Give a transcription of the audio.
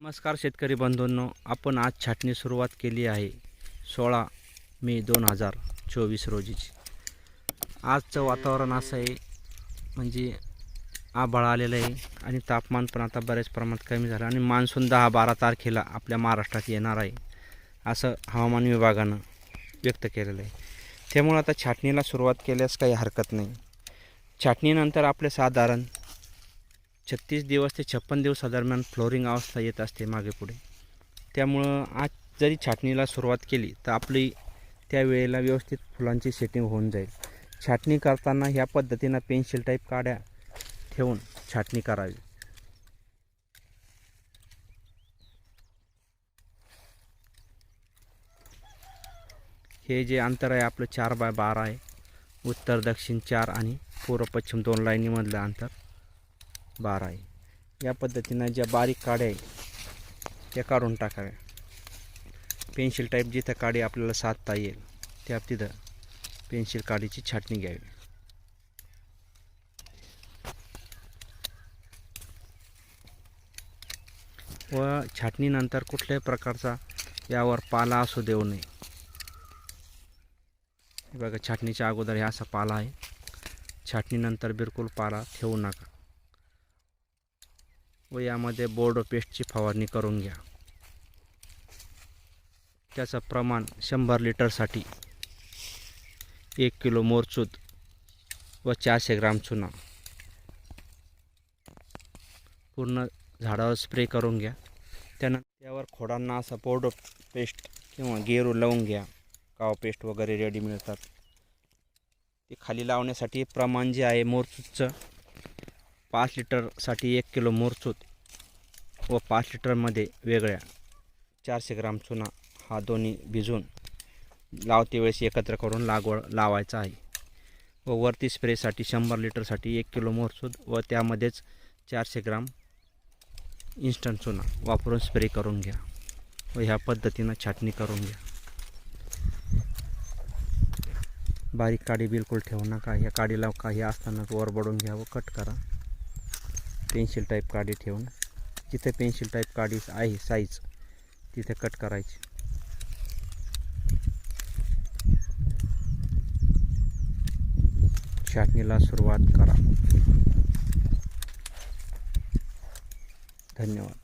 नमस्कार शेतकरी बंधूंनो आपण आज छाटणी सुरुवात केली आहे सोळा मे दोन हजार चोवीस रोजीची. आजचं वातावरण असं आहे म्हणजे आभाळ आलेलं आहे आणि तापमान पण आता बऱ्याच प्रमाणात कमी झालं आणि मान्सून दहा बारा तारखेला आपल्या महाराष्ट्रात येणार आहे असं हवामान विभागानं व्यक्त केलेलं आहे. त्यामुळं आता छाटणीला सुरुवात केल्यास काही हरकत नाही. छाटणीनंतर आपले साधारण छत्तीस दिवस ते छप्पन दिवसादरम्यान फ्लोरिंग अवस्था येत असते मागे पुढे. त्यामुळं आज जरी छाटणीला सुरुवात केली तर आपली त्या वेळेला व्यवस्थित फुलांची सेटिंग होऊन जाईल. छाटणी करताना ह्या पद्धतीनं पेन्सिल टाईप काड्या ठेवून छाटणी करावी. हे जे अंतर आहे आपलं चार बाय बारा आहे. उत्तर दक्षिण चार आणि पूर्व पश्चिम दोन लाईनीमधलं अंतर. बारा आहे. या पद्धतीनं ज्या बारीक काड्या आहे त्या काढून टाकाव्या. पेन्सिल टाईप जिथं काडी आपल्याला साधता येईल त्या तिथं पेन्सिल काडीची छाटणी घ्यावी. व छाटणीनंतर कुठल्याही प्रकारचा यावर पाला असू देऊ नये. बघा छाटणीच्या अगोदर हे असा पाला आहे. छाटणीनंतर बिलकुल पाला ठेवू नका. व यामध्ये बोर्डो पेस्टची फवारणी करून घ्या. त्याचं प्रमाण शंभर लिटरसाठी एक किलो मोरचूद व चारशे ग्राम चुना. पूर्ण झाडावर स्प्रे करून घ्या. त्यानंतर त्यावर खोडांना असा बोर्ड पेस्ट किंवा गेरू लावून घ्या. काव पेस्ट वगैरे रेडी मिळतात. ते खाली लावण्यासाठी प्रमाण जे आहे मोरचूदचं पाच लिटरसाठी एक किलो मोरचूत व पाच लिटरमध्ये वेगळ्या चारशे ग्राम चुना हा दोन्ही भिजून लावते वेळेस एकत्र करून लागवड लावायचा आहे. व वरती स्प्रेसाठी शंभर लिटरसाठी एक किलो मोरसूद व त्यामध्येच चारशे ग्राम इन्स्टंट चुना वापरून स्प्रे करून घ्या. व ह्या पद्धतीनं छाटणी करून घ्या. बारीक काडी बिलकुल ठेवू नका. ह्या काडीला काही असताना वर बडून घ्या व कट करा. पेन्सिल टाईप काडी ठेवून जिथे पेन्सिल टाईप काडी आहे साईज तिथे कट करायची. छाटणीला सुरुवात करा. धन्यवाद.